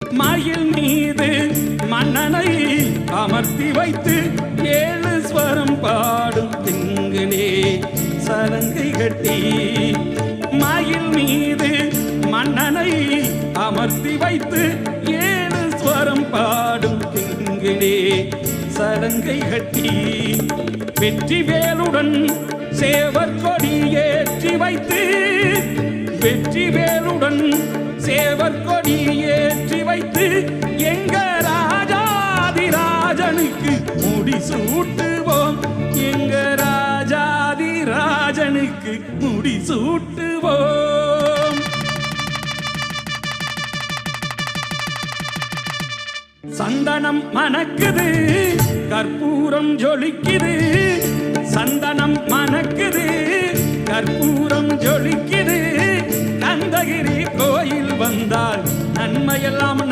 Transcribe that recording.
மயில் மீது மன்னனை அமர்த்தி வைத்து ஏழு ஸ்வரம் பாடும் திங்களே சலங்கை கட்டி. மயில் மீது மன்னனை அமர்த்தி வைத்து ஏழு ஸ்வரம் பாடும் திங்களே சலங்கை கட்டி. வெற்றி வேலுடன் சேவர் கொடி ஏற்றி வைத்து வெற்றி வேலுடன் சேவர் கொடி ஏற்றி ராஜனுக்கு முடி சூட்டுவோம். எங்க ராஜாதிராஜனுக்கு முடி சூட்டுவோம். சந்தனம் மணக்குது கற்பூரம் ஜொலிக்குது. சந்தனம் மணக்குது கற்பூரம் ஜொலிக்குது. கந்தகிரி கோயில் வந்தால் நன்மையெல்லாம்